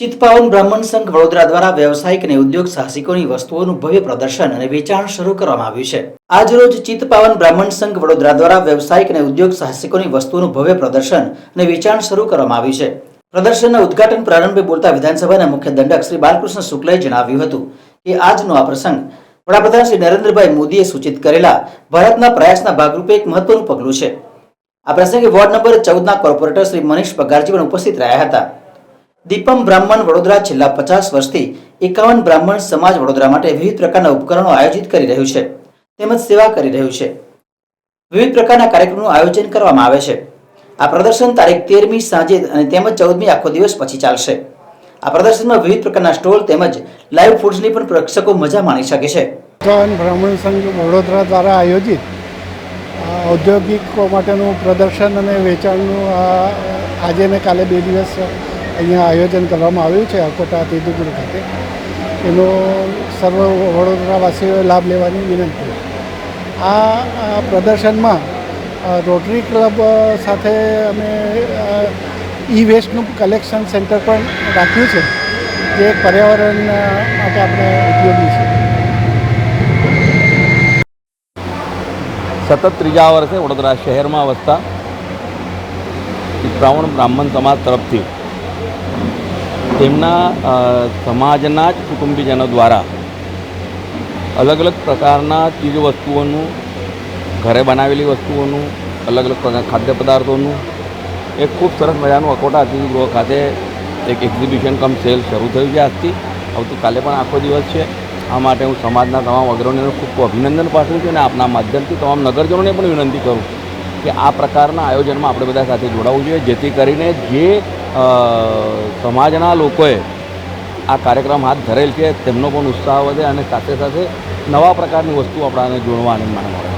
ચિતપાવન બ્રાહ્મણ સંઘ વડોદરા દ્વારા વ્યવસાયિક અને ઉદ્યોગ સાહસિકોની વસ્તુઓનું ભવ્ય પ્રદર્શન અને વેચાણ શરૂ કરવામાં આવ્યું છે. આજરોજ ચિત્પાવન બ્રાહ્મણ સંઘ વડોદરા દ્વારા વ્યવસાયિક અને ઉદ્યોગ સાહસિકોની વસ્તુઓનું ભવ્ય પ્રદર્શન અને વેચાણ શરૂ કરવામાં આવ્યું છે. પ્રદર્શનના ઉદ્ઘાટન પ્રારંભે બોલતા વિધાનસભાના મુખ્ય દંડક શ્રી બાલકૃષ્ણ શુક્લએ જણાવ્યું હતું કે આજનો આ પ્રસંગ વડાપ્રધાન શ્રી નરેન્દ્રભાઈ મોદીએ સૂચિત કરેલા ભારતના પ્રયાસના ભાગરૂપે એક મહત્વનું પગલું છે. આ પ્રસંગે વોર્ડ નંબર ચૌદના કોર્પોરેટર શ્રી મનીષ પગારજી પણ ઉપસ્થિત રહ્યા હતા. દીપમ બ્રાહ્મણ વડોદરા છેલ્લા પચાસ વર્ષથી એકાવન બ્રાહ્મણ સમાજ વડોદરા માટે વિવિધ પ્રકારના ઉપકરણો આયોજિત કરી રહ્યું છે. તેમજ સેવા કરી રહ્યું છે. વિવિધ પ્રકારના કાર્યક્રમનું આયોજન કરવામાં આવે છે. આ પ્રદર્શન તારીખ તેરમી સાંજે અને તેમજ ચૌદમી આખો દિવસ પછી ચાલશે. આ પ્રદર્શનમાં વિવિધ પ્રકારના સ્ટોલ તેમજ લાઈવ ફૂડ્સની પણ પ્રેક્ષકો મજા માણી શકે છે. બ્રાહ્મણ સંઘ વડોદરા દ્વારા આયોજિત ઔદ્યોગિકો માટેનું પ્રદર્શન અને વેચાણનું આજે ને કાલે બે દિવસ અહીંયા આયોજન કરવામાં આવ્યું છે અકોટા તિદુગુરુ ખાતે. એનો સર્વ વડોદરાવાસીઓએ લાભ લેવાની વિનંતી આ પ્રદર્શનમાં રોટરી ક્લબ સાથે અમે ઈ વેસ્ટનું કલેક્શન સેન્ટર પણ રાખ્યું છે, જે પર્યાવરણ માટે આપણે ઉપયોગી છે. સતત ત્રીજા વર્ષે વડોદરા શહેરમાં વસતા શ્રાવણ બ્રાહ્મણ સમાજ તરફથી તેમના સમાજના જ કુટુંબીજનો દ્વારા અલગ અલગ પ્રકારના ચીજ વસ્તુઓનું ઘરે બનાવેલી વસ્તુઓનું, અલગ અલગ પ્રકારના ખાદ્ય પદાર્થોનું એક ખૂબ સરસ મજાનું અકોટા અતિથિગૃહ ખાતે એક એક્ઝિબિશન કમ સેલ શરૂ થયું છે આજથી. આવતીકાલે પણ આખો દિવસ છે. આ માટે હું સમાજના તમામ અગ્રણીઓને ખૂબ ખૂબ અભિનંદન પાઠવું છું અને આપના માધ્યમથી તમામ નગરજનોને પણ વિનંતી કરું કે આ પ્રકારના આયોજનમાં આપણે બધા સાથે જોડાવવું જોઈએ, જેથી કરીને જે સમાજના લોકોએ આ કાર્યક્રમ હાથ ધરેલ છે, તેમનો પણ ઉત્સાહ વધે અને સાથે સાથે નવા પ્રકારની વસ્તુ આપણાને જોડવા અને માનવા